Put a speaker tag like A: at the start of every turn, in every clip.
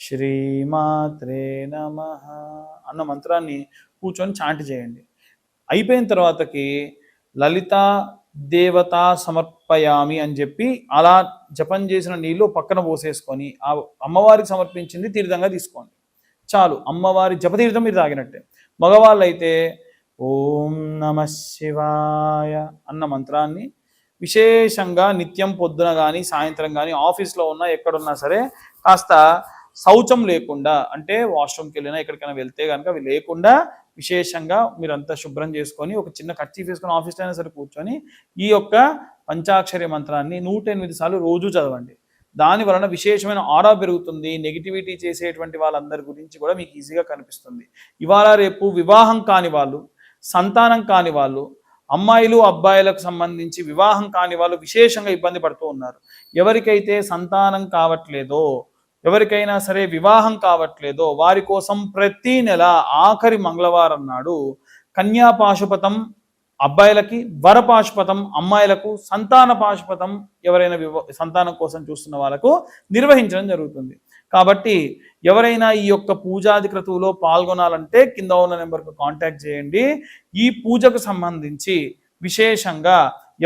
A: శ్రీమాత్రే నమ అన్న మంత్రాన్ని కూర్చొని చాంటి చేయండి. అయిపోయిన తర్వాతకి లలిత దేవత సమర్పయామి అని చెప్పి అలా జపం చేసిన నీళ్ళు పక్కన పోసేసుకొని ఆ అమ్మవారికి సమర్పించింది తీర్థంగా తీసుకోండి. చాలు అమ్మవారి జపతీర్థం మీరు తాగినట్టే. మగవాళ్ళు అయితే ఓం నమ శివాయ అన్న మంత్రాన్ని విశేషంగా నిత్యం పొద్దున కానీ సాయంత్రం కానీ ఆఫీస్లో ఉన్నా ఎక్కడున్నా సరే కాస్త శౌచం లేకుండా అంటే వాష్రూమ్కి వెళ్ళినా ఎక్కడికైనా వెళ్తే కనుక అవి లేకుండా విశేషంగా మీరంతా శుభ్రం చేసుకొని ఒక చిన్న కర్చీఫ్ వేసుకొని ఆఫీస్లో అయినా సరే కూర్చొని ఈ యొక్క పంచాక్షరి మంత్రాన్ని నూట ఎనిమిది సార్లు రోజు చదవండి. దాని వలన విశేషమైన ఆరా పెరుగుతుంది. నెగిటివిటీ చేసేటువంటి వాళ్ళందరి గురించి కూడా మీకు ఈజీగా కనిపిస్తుంది. ఇవాళ రేపు వివాహం కాని వాళ్ళు సంతానం కాని వాళ్ళు అమ్మాయిలు అబ్బాయిలకు సంబంధించి వివాహం కాని వాళ్ళు విశేషంగా ఇబ్బంది పడుతూ ఉన్నారు. ఎవరికైతే సంతానం కావట్లేదో ఎవరికైనా సరే వివాహం కావట్లేదో వారి కోసం ప్రతి నెల ఆఖరి మంగళవారం నాడు కన్యా పాశుపతం అబ్బాయిలకి వర పాశుపతం అమ్మాయిలకు సంతాన పాశుపతం ఎవరైనా వివా సంతానం కోసం చూస్తున్న వాళ్ళకు నిర్వహించడం జరుగుతుంది. కాబట్టి ఎవరైనా ఈ యొక్క పూజాది క్రతువులో పాల్గొనాలంటే కింద ఉన్న నెంబర్కు కాంటాక్ట్ చేయండి. ఈ పూజకు సంబంధించి విశేషంగా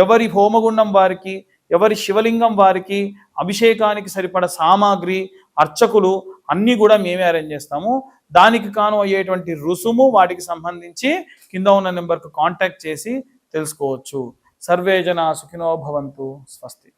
A: ఎవరి హోమగుండం వారికి ఎవరి శివలింగం వారికి అభిషేకానికి సరిపడ సామాగ్రి అర్చకులు అన్నీ కూడా మేమే అరేంజ్ చేస్తాము. దానికి కాను అయ్యేటువంటి రుసుము వాటికి సంబంధించి కింద ఉన్న నెంబర్కు కాంటాక్ట్ చేసి తెలుసుకోవచ్చు. సర్వే జన సుఖినో భవంతు. స్వస్తి.